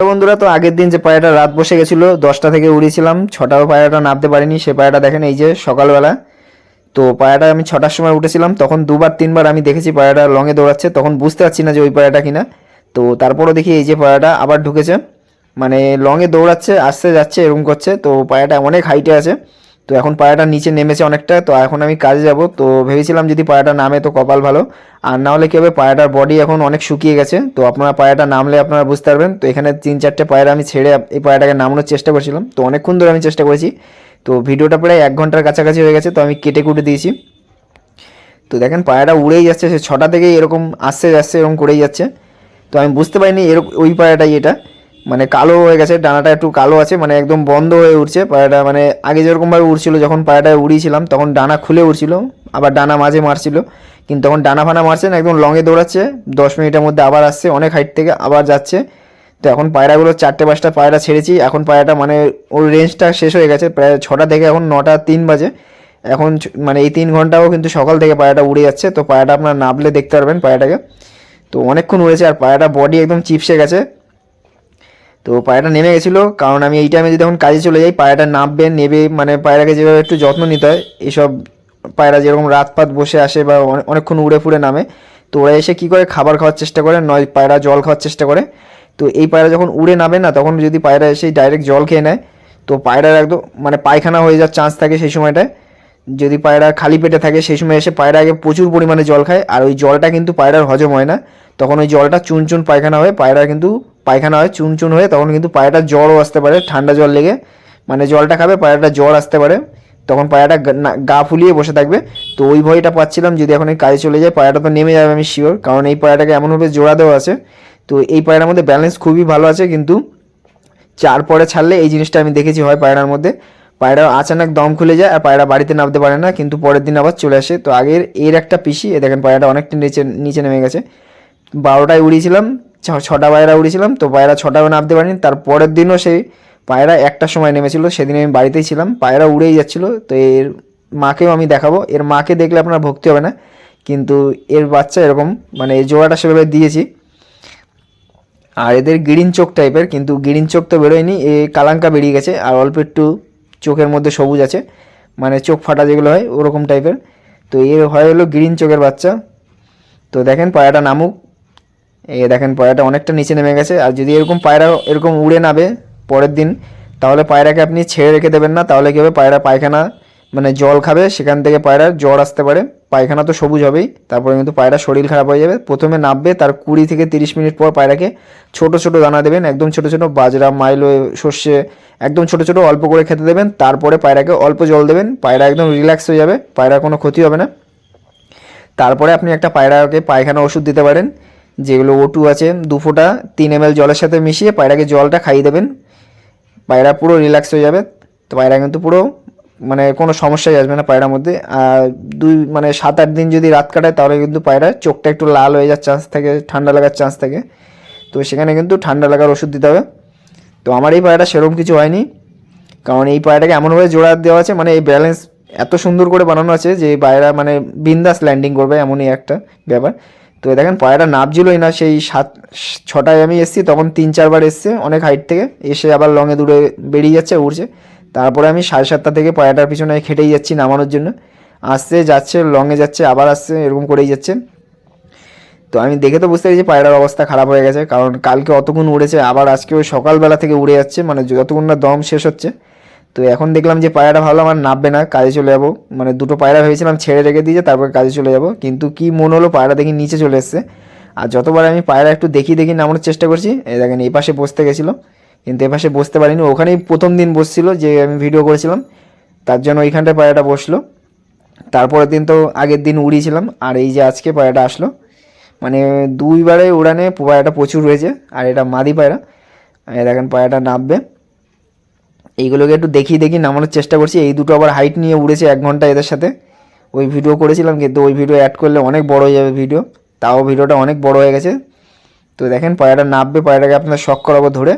বন্ধুরা, তো আগের দিন যে পায়রাটা রাত বসে গেছিল, দশটা থেকে উড়িয়েছিলাম ছটাও পায়রাটা নামতে পারিনি, সে পায়রাটা দেখেন এই যে সকালবেলা। তো পায়রাটা আমি ছটার সময় উঠেছিলাম, তখন দুবার, তিনবার আমি দেখেছি পায়রাটা লঙে দৌড়াচ্ছে, তখন বুঝতে পারছি না যে ওই পায়রাটা কিনা। তো তারপরও দেখি এই যে পায়রাটা আবার ঢুকেছে মানে লঙে দৌড়াচ্ছে, আসতে যাচ্ছে, এরকম করছে, তো পায়রাটা অনেক হাইটে আছে। তো এখন পায়রাটা নিচে নেমেছে অনেকটা, তো এখন আমি কাজে যাব। তো ভেবেছিলাম যদি পায়রাটা নামে তো কপাল ভালো। আর না হলে কী হবে পায়রাটার বডি এখন অনেক শুকিয়ে গেছে। তো আপনারা পায়রাটা নামলে আপনারা বুঝতে পারবেন। তো এখানে তিন চারটে পায়রা আমি ছেড়ে এই পায়রাটাকে নামানোর চেষ্টা করছিলাম। তো অনেকক্ষণ ধরে আমি চেষ্টা করেছি। তো ভিডিওটা প্রায় এক ঘণ্টার কাছাকাছি হয়ে গেছে, তো আমি কেটে কুটে দিয়েছি। তো দেখেন পায়রাটা উড়েই যাচ্ছে, সে ছটা থেকেই এরকম আসছে, যাচ্ছে, এরকম করেই যাচ্ছে। তো আমি বুঝতে পারিনি এরকম ওই পায়রাটাই এটা। মানে কালো হয়ে গেছে, ডানাটা একটু কালো আছে মানে একদম বন্ধ হয়ে উঠছে পায়রাটা মানে আগে যেরকমভাবে উড়ছিল, যখন পায়রাটা উড়িয়েছিলাম, তখন ডানা খুলে উড়ছিল, আবার ডানা মাঝে মারছিল, কিন্তু তখন ডানা ফানা মারছে না, একদম লঙে দৌড়াচ্ছে, দশ মিনিটের মধ্যে আবার আসছে, অনেক হাইট থেকে আবার যাচ্ছে, তো এখন পায়রাগুলো চারটে পাঁচটা পায়রা ছেড়েছি, এখন পায়রাটা মানে ওর রেঞ্জটা শেষ হয়ে গেছে, প্রায় ছটা থেকে এখন নটা তিন বাজে, এখন মানে এই তিন ঘন্টাও কিন্তু সকাল থেকে পায়রাটা উড়ে যাচ্ছে, তো পায়রাটা আপনার নাবলে দেখতে পারবেন পায়রাটাকে, তো অনেকক্ষণ উড়েছে, আর পায়রাটা বডি একদম চিপসে গেছে তো পায়রাটা নেমে গেছিল, কারণ আমি এই টাইমে যদি এখন কাজে চলে যাই, পায়রাটা নামবে, নেবে মানে পায়রাকে যেভাবে একটু যত্ন নিতে হয় এইসব পায়রা যেরকম রাত পাত বসে আসে বা অনেকক্ষণ উড়ে ফুড়ে নামে, তো ওরা এসে কী করে খাবার খাওয়ার চেষ্টা করে, নয় পায়রা জল খাওয়ার চেষ্টা করে। তো এই পায়রা যখন উড়ে নামে না, তখন যদি পায়রা এসে ডাইরেক্ট জল খেয়ে নেয়, তো পায়রার একদম মানে পায়খানা হয়ে যাওয়ার চান্স থাকে সেই সময়টায়। যদি পায়রা খালি পেটে থাকে, সেই সময় এসে পায়রা আগে প্রচুর পরিমাণে জল খায়, আর ওই জলটা কিন্তু পায়রার হজম হয় না। তখন ওই জলটা চুন চুন পায়খানা হয়ে পায়রা কিন্তু পায়খানা হয় চুন চুন হয়ে তখন কিন্তু পায়রাটার জ্বরও আসতে পারে, ঠান্ডা জল লেগে। মানে জলটা খাবে পায়রাটা জ্বর আসতে পারে। তখন পায়রাটা গা- ফুলিয়ে বসে থাকবে। তো ওই ভয়টা পাচ্ছিলাম, যদি এখন এই কাজে চলে যায়, পায়রাটা তো নেমে যাবে আমি শিওর কারণ এই পায়রাটাকে এমনভাবে জোড়া দেওয়া আছে। তো এই পায়রার মধ্যে ব্যালেন্স খুবই ভালো আছে, কিন্তু চার পরে ছাড়লে এই জিনিসটা আমি দেখেছি হয় পায়রার মধ্যে। পায়রা আচানক দম খুলে যায় আর পায়রা বাড়িতে নামতে পারে না, কিন্তু পরের দিন আবার চলে আসে। তো আগের, এর একটা পিসি, এ দেখেন পায়রাটা অনেকটা নিচে নিচে নেমে গেছে। বারোটায় উড়িয়েছিলাম ছটা পায়রা উড়িয়েছিলাম তো পায়রা ছটাও নামতে পারিনি। তার পরের দিনও সেই পায়রা একটা সময় নেমেছিল, সেদিন আমি বাড়িতেই ছিলাম। পায়রা উড়েই যাচ্ছিল, তো এর মাকেও আমি দেখাবো। এর মাকে দেখলে আপনার ভক্তি হবে না, কিন্তু এর বাচ্চা এরকম মানে জোড়াটা সেভাবে দিয়েছি। আর এদের গ্রিন চোখ টাইপের কিন্তু গ্রিন চোখ তো বেরোয়নি, এ কালাঙ্কা বেরিয়ে গেছে, আর অল্প একটু চোখের মধ্যে সবুজ আছে মানে চোখ ফাটা যেগুলো হয়, ওরকম টাইপের তো এর হয় হলো গ্রিন চোখের বাচ্চা। তো দেখেন পায়রাটা নামুক এ দেখেন, পায়রাটা অনেকটা নিচে নেমে গেছে। আর যদি এরকম পায়রা এরকম উড়ে নাবে পরের দিন, তাহলে পায়রাকে আপনি ছেড়ে রেখে দেবেন না। তাহলে কী হবে? পায়রা পায়খানা মানে জল খাবে, সেখান থেকে পায়রার জ্বর আসতে পারে। পায়খানা তো সবুজ হবেই, তারপরে কিন্তু পায়রা শরীর খারাপ হয়ে যাবে। প্রথমে নামবে, তার কুড়ি থেকে তিরিশ মিনিট পর পায়রাকে ছোট ছোট দানা দেবেন, একদম ছোট ছোট বাজরা, মাইলো, সর্ষে, একদম ছোট ছোট অল্প করে খেতে দেবেন। তারপরে পায়রাকে অল্প জল দেবেন। পায়রা একদম রিল্যাক্স হয়ে যাবে, পায়রার কোনো ক্ষতি হবে না। তারপরে আপনি একটা পায়রাকে পায়খানা ওষুধ দিতে পারেন। যেগুলো ওটু আছে, দু ফোঁটা তিন এম জলের সাথে মিশিয়ে পায়রাকে জলটা খাইয়ে দেবেন। পায়রা পুরো রিল্যাক্স হয়ে যাবে। তো পায়রা কিন্তু পুরো মানে কোনো সমস্যাই আসবে না পায়রার মধ্যে। আর দুই মানে সাত আট দিন যদি রাত কাটায়, তাহলে কিন্তু পায়রার চোখটা একটু লাল হয়ে যাওয়ার চান্স থাকে, ঠান্ডা লাগার চান্স থাকে। তো সেখানে কিন্তু ঠান্ডা লাগার ওষুধ দিতে হবে। তো আমার এই পায়রাটা সেরকম কিছু হয়নি। কারণ এই পায়রাটাকে এমনভাবে জোড়া দেওয়া আছে মানে এই ব্যালেন্স এত সুন্দর করে বানানো আছে যে পায়রা মানে বিন্দাস ল্যান্ডিং করবে, এমনই একটা ব্যাপার। তো দেখেন পায়রাটা নামছিলই না, সেই সাত, ছটায় আমি এসেছি, তখন তিন, চারবার এসছে, অনেক হাইট থেকে। এসে আবার লঙে দূরে বেরিয়ে যাচ্ছে, উড়ছে। তারপরে আমি সাড়ে সাতটা থেকে পায়রাটার পিছনে খেটেই যাচ্ছি নামানোর জন্য। আসছে, যাচ্ছে লঙে যাচ্ছে, আবার আসছে, এরকম করেই যাচ্ছে। তো আমি দেখে তো বুঝতে পেরেছি পায়রার অবস্থা খারাপ হয়ে গেছে, কারণ কালকে অতক্ষণ উড়েছে, আবার আজকে ওই সকালবেলা থেকে উড়ে যাচ্ছে মানে যতক্ষণ না দম শেষ হচ্ছে তো এখন দেখলাম যে পায়রাটা ভালো, আমার নামবে না, কাজে চলে যাব। মানে দুটো পায়রা ভেবেছিলাম ছেড়ে রেখে দিয়ে তারপর কাজে চলে যাব, কিন্তু কি মন হলো পায়রা দেখি নিচে চলে এসছে। আর যতবার আমি পায়রা একটু দেখি দেখি নামানোর চেষ্টা করছি এই দেখেন এই পাশে বসতে গেছিল, কিন্তু এ পাশে বসতে পারিনি। ওখানেই প্রথম দিন বসছিল যে আমি ভিডিও করেছিলাম, তার জন্য ওইখানটায় পায়রাটা বসল। তারপরের দিন তো আগের দিন উড়িয়েছিলাম, আর এই যে আজকে পায়রাটা আসলো। মানে দুইবারে উড়ানে পায়রাটা প্রচুর হয়েছে আর এটা মাদি পায়রা। দেখেন পায়রাটা নামবে। এইগুলোকে একটু দেখি দেখি নামানোর চেষ্টা করছি। এই দুটো আবার হাইট নিয়ে উড়েছে এক ঘণ্টা এদের সাথে। ওই ভিডিও করেছিলাম কিন্তু ওই ভিডিও অ্যাড করলে অনেক বড় হয়ে যাবে ভিডিও তাও ভিডিওটা অনেক বড় হয়ে গেছে। তো দেখেন, পায়রাটা নামবে, পায়রাটাকে আপনার শখ করাবো ধরে।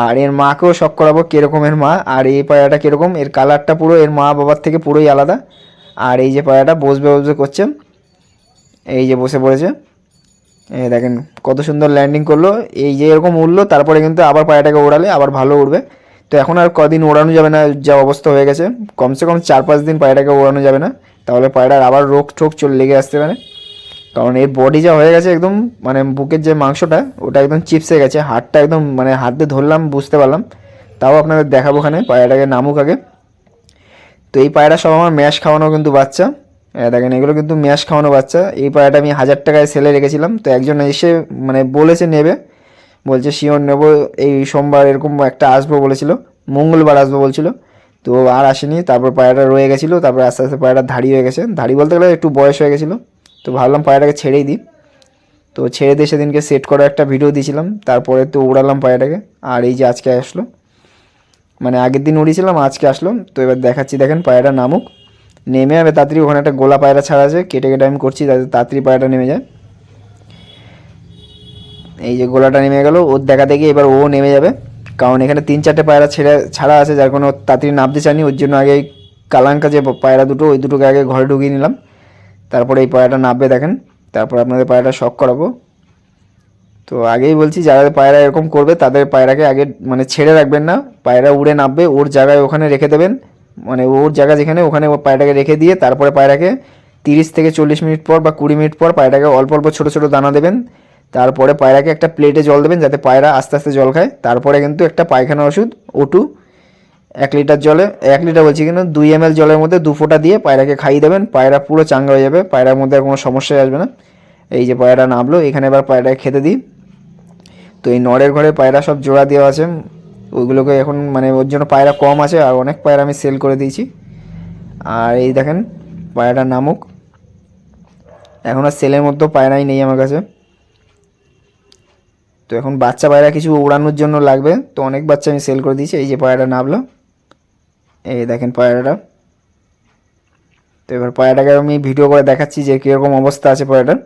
আর এর মাকেও শখ করাবো কীরকম এর মা, আর এই পায়রাটা কীরকম, এর কালারটা পুরো এর মা বাবার থেকে পুরোই আলাদা। আর এই যে পায়রাটা বসবে বসবে করছে। এই যে বসে পড়েছে। এই দেখেন কত সুন্দর ল্যান্ডিং করল। এই যে এরকম উড়লো, তারপরে কিন্তু আবার পায়রাটাকে ওড়ালে, আবার ভালো উড়বে। তো এখন আর কদিন ওড়ানো যাবে না, যা অবস্থা হয়ে গেছে। কমসে কম চার পাঁচ দিন পায়রাটাকে ওড়ানো যাবে না। তাহলে পায়রার আবার রোগ টোগ চলে, লেগে আসতে পারে। কারণ এর বডি যা হয়ে গেছে একদম মানে বুকের যে মাংসটা, ওটা একদম চিপসে গেছে। হাতটা একদম মানে হাত দিয়ে ধরলাম, বুঝতে পারলাম। তাও আপনাদের দেখাবো ওখানে, পায়রাটাকে নামুক আগে। তো এই পায়রা সব আমার ম্যাশ খাওয়ানো কিন্তু বাচ্চা। দেখেন, এগুলো কিন্তু ম্যাশ খাওয়ানো বাচ্চা। এই পায়রাটা আমি হাজার টাকায় সেলে রেখেছিলাম। তো একজন এসে মানে বলেছে নেবে। বলছে শিওর নেব। এই সোমবার এরকম একটা আসব বলেছিল, মঙ্গলবার আসব বলছিল। তো আর আসেনি, তারপর পায়রাটা রয়ে গেছিল, তারপর আস্তে আস্তে পায়রাটা ধাড়ি হয়ে গেছে। ধাড়ি বলতে গেলে একটু বয়স হয়ে গেছিল। তো ভাবলাম পায়রাটাকে ছেড়েই দিই। তো ছেড়ে দিয়ে সেদিনকে সেট করা একটা ভিডিও দিয়েছিলাম, তারপরে তো উড়ালাম পায়রাটাকে। আর এই যে আজকে আসলো। মানে আগের দিন উড়িয়েছিলাম, আজকে আসলো। তো এবার দেখাচ্ছি, দেখেন পায়রাটা নামুক। নেমে যাবে তাড়াতাড়ি, ওখানে একটা গোলা পায়রা ছাড়া আছে, কেটে কেটে আমি করছি যাতে তাড়াতাড়ি পায়রাটা নেমে যায়। এই যে গোলাটা নেমে গেল ওর দেখা দেখি এবার ও নেমে যাবে। কারণ এখানে তিন চারটে পায়রা ছেড়ে, ছাড়া আছে, যার কোনো তাড়াতাড়ি নামতে চায়নি। ওর জন্য আগে কালাঙ্কা যে পায়রা দুটো, ওই দুটোকে আগে ঘরে ঢুকিয়ে নিলাম। তারপরে এই পায়রাটা নামবে, দেখেন। তারপর আপনাদের পায়রাটা শখ করাবো। তো আগেই বলছি, যারা পায়রা এরকম করবে, তাদের পায়রাকে আগে মানে ছেড়ে রাখবেন না। পায়রা উড়ে নামবে, ওর জায়গায় ওখানে রেখে দেবেন। মানে ওর জায়গা যেখানে, ওখানে ও পায়রাটাকে রেখে দিয়ে তারপরে পায়রাকে তিরিশ থেকে চল্লিশ মিনিট পর বা কুড়ি মিনিট পর পায়রাটাকে অল্প অল্প ছোটো ছোটো দানা দেবেন। তারপরে পায়রাকে একটা প্লেটে জল দেবেন যাতে পায়রা আস্তে আস্তে জল খায়। তারপরে কিন্তু একটা পায়খানা ওষুধ ওটু এক লিটার জলে, এক লিটার বলছি কিন্তু দুই এম জলের মধ্যে দু ফোঁটা দিয়ে পায়রাকে খাইয়ে দেবেন। পায়রা পুরো চাঙ্গা হয়ে যাবে, পায়রার মধ্যে কোনো সমস্যাই আসবে না। এই যে পায়রা নামলো, এখানে এবার পায়রাকে খেতে দিই। তো এই নড়ের ঘরে পায়রা সব জোড়া দেওয়া আছে। ওইগুলোকে এখন মানে ওর জন্য পায়রা কম আছে, আর অনেক পায়রা আমি সেল করে দিয়েছি। আর এই দেখেন, পায়রাটার নামুক। এখন আর সেলের মধ্যেও পায়রাই নেই আমার কাছে। তো এখন বাচ্চা পায়রা কিছু উড়ানোর জন্য লাগবে। তো অনেক বাচ্চা আমি সেল করে দিয়েছি, এই যে পায়রাটা নামলো। এই দেখেন পায়রাটা। তো এবার পায়রাটাকে আমি ভিডিও করে দেখাচ্ছি যে কীরকম অবস্থা আছে পায়রাটার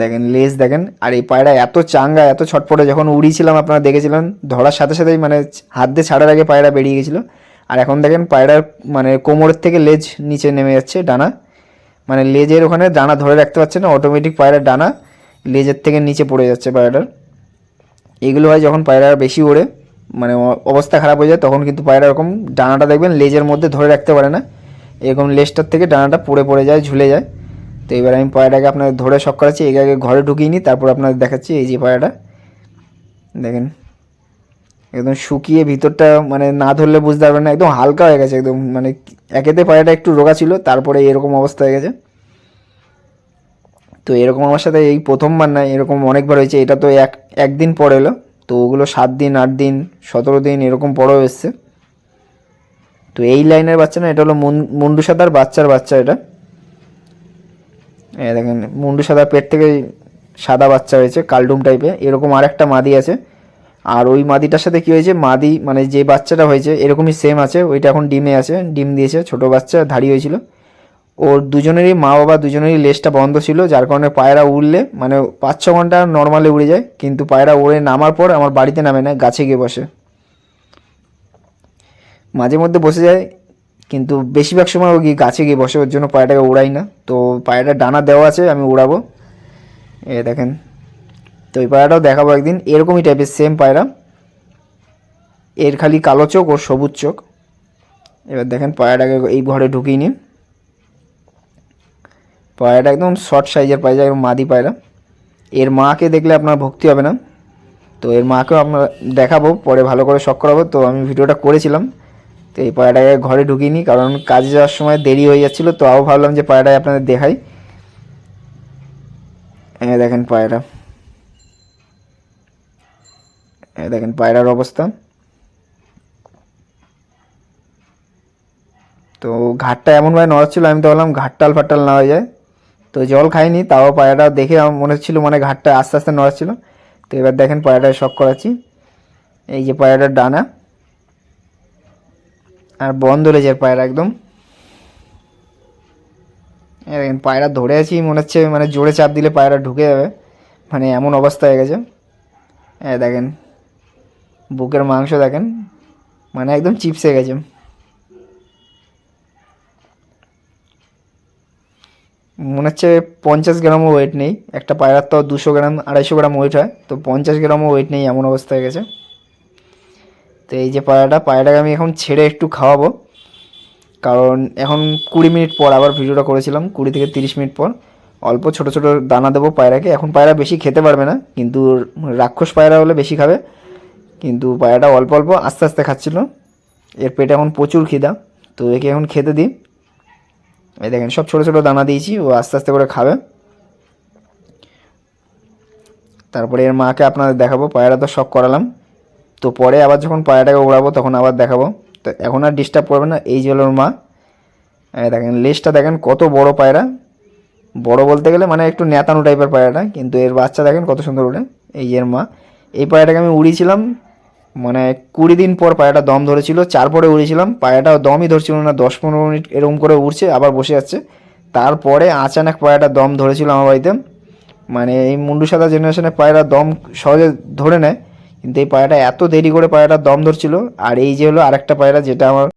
দেখেন লেজ দেখেন। আর এই পায়রা এত চাঙ্গা, এত ছটফটে, যখন উড়িয়েছিলাম, আপনারা দেখেছিলেন, ধরার সাথে সাথেই মানে হাত দিয়ে ছাড়ার আগে পায়রা বেরিয়ে গেছিল। আর এখন দেখেন পায়রার মানে কোমরের থেকে লেজ নিচে নেমে যাচ্ছে ডানা। মানে লেজের ওখানে ডানা ধরে রাখতে পারছে না অটোমেটিক পায়রার ডানা লেজের থেকে নিচে পড়ে যাচ্ছে পায়রাটার। এগুলো হয় যখন পায়রা বেশি ওড়ে মানে অবস্থা খারাপ হয়ে যায়, তখন কিন্তু পায়রা এরকম ডানাটা দেখবেন লেজের মধ্যে ধরে রাখতে পারে না। এরকম লেজটার থেকে ডানাটা পড়ে পড়ে যায়, ঝুলে যায়। তো এবার আমি পায়রাটাকে আপনাদের ধরে শখ করাচ্ছি, একে আগে ঘরে ঢুকিয়ে নিই, তারপর আপনাদের দেখাচ্ছি এই যে পায়রাটা। দেখেন, একদম শুকিয়ে ভিতরটা মানে না ধরলে বুঝতে পারবেন না, একদম হালকা হয়ে গেছে, একদম মানে একেতে পায়রাটা একটু রোগা ছিল, তারপরে এরকম অবস্থা হয়ে গেছে। তো এরকম আমার সাথে এই প্রথমবার না, এরকম অনেকবার হয়েছে। এটা তো এক, একদিন পর এলো। তো ওগুলো সাত দিন, আট দিন, সতেরো দিন, এরকম পরেও এসছে। তো এই লাইনের বাচ্চা না, এটা হলো মুন- মুন্ডু সাদার বাচ্চার বাচ্চা এটা। দেখেন, মুন্ডু সাদা পেট থেকে সাদা বাচ্চা হয়েছে, কালডুম টাইপের এরকম আর একটা মাদি আছে। আর ওই মাদিটার সাথে কি হয়েছে, মাদি মানে যে বাচ্চাটা হয়েছে, এরকমই সেম আছে। ওইটা এখন ডিমে আছে, ডিম দিয়েছে, ছোট বাচ্চা, ধাড়ি হয়েছিল। ওর দুজনেরই মা বাবা দুজনেরই লেজটা বন্ধ ছিল, যার কারণে পায়রা উড়লে মানে পাঁচ ছ ঘণ্টা নর্মালি উড়ে যায়, কিন্তু পায়রা উড়ে নামার পর আমার বাড়িতে নামে না, গাছে গিয়ে বসে। মাঝে মধ্যে বসে যায়, কিন্তু বেশিরভাগ সময় ও গিয়ে গাছে গিয়ে বসে, ওর জন্য পায়রাটাকে উড়াই না। তো পায়রাটা ডানা দেওয়া আছে, আমি উড়াবো। এ দেখেন, তো এই পায়রাটাও দেখাবো একদিন। এরকমই টাইপের সেম পায়রা। এর খালি কালো চোখ, ওর সবুজ চোখ। এবার দেখেন পায়রাটাকে এই ঘরে ঢুকিয়ে নিন পায়রাটা একদম শর্ট সাইজের পায়রা একদম মাদি পায়রা। এর মাকে দেখলে আপনার ভক্তি হবে না। তো এর মাকেও আপনার দেখাবো, পরে ভালো করে শখ করাবো। তো আমি ভিডিওটা করেছিলাম। তো এই পায়রাটাকে ঘরে ঢুকিনি কারণ কাজে যাওয়ার সময় দেরি হয়ে যাচ্ছিল। তো আবার ভাবলাম যে পায়রাটাকে আপনাদের দেখাই। এই দেখেন পায়রা। এই দেখেন পায়রার অবস্থা। তো ঘাটটা এমনভাবে নড়াচ্ছিল, আমি তো ভাবলাম ঘাটটাল ফাট্টাল না হয়ে যায়। তো জল খাইনি, তাও পায়রাটা দেখে আমার মনে হচ্ছিল মানে ঘাটটা আস্তে আস্তে নড়াচ্ছিলো। তো এবার দেখেন পায়রাটা শখ করাচ্ছি। এই যে পায়রাটার ডানা। আর বন্ধ লেজের পায়রা একদম। পায়রা ধরে আছি, মনে হচ্ছে মানে জোরে চাপ দিলে পায়রা ঢুকে যাবে। মানে এমন অবস্থা হয়ে গেছে। হ্যাঁ দেখেন, বুকের মাংস দেখেন মানে একদম চিপসে গেছে। মনে হচ্ছে পঞ্চাশ গ্রামও ওয়েট নেই। একটা পায়রার তো দুশো গ্রাম, আড়াইশো গ্রাম ওয়েট হয়। তো পঞ্চাশ গ্রামও ওয়েট নেই এমন অবস্থা হয়ে গেছে। তো এই যে পায়রাটা, পায়রাটাকে আমি এখন ছেড়ে একটু খাওয়াবো। কারণ এখন কুড়ি মিনিট পর আবার ভিডিওটা করেছিলাম, কুড়ি থেকে তিরিশ মিনিট পর। অল্প ছোট ছোট দানা দেবো পায়রাকে। এখন পায়রা বেশি খেতে পারবে না, কিন্তু রাক্ষস পায়রা হলে বেশি খাবে। কিন্তু পায়রাটা অল্প অল্প আস্তে আস্তে খাচ্ছিল। এর পেটে এখন প্রচুর খিদা। তো একে এখন খেতে দিই। এই দেখেন, সব ছোটো ছোটো দানা দিয়েছি, ও আস্তে আস্তে করে খাবে। তারপরে এর মাকে আপনাদের দেখাবো, পায়রা তো শখ করালাম। তো পরে আবার যখন পায়রাটাকে উড়াবো তখন আবার দেখাবো। তো এখন আর ডিস্টার্ব করবে না, এই যে মা। দেখেন, লেজটা দেখেন, কত বড় পায়রা। বড় বলতে গেলে মানে একটু ন্যাতানো টাইপের পায়রাটা, কিন্তু এর বাচ্চা দেখেন কত সুন্দর উড়ে এই এর মা। এই পায়রাটাকে আমি উড়িয়েছিলাম মানে কুড়ি দিন পর পায়াটা দম ধরেছিল চার পরে উড়েছিলাম পায়রাটা দমই ধরছিল না, দশ পনেরো মিনিট এরকম করে উড়ছে, আবার বসে যাচ্ছে। তারপরে আচানক পায়াটা দম ধরেছিল আমার বাড়িতে মানে এই মুন্ডু সাদা জেনারেশনের পায়রা দম সহজে ধরে নেয়, কিন্তু এই পায়রাটা এত দেরি করে পায়রাটা দম ধরছিল, আর এই যে হলো আরেকটা পায়রা যেটা আমার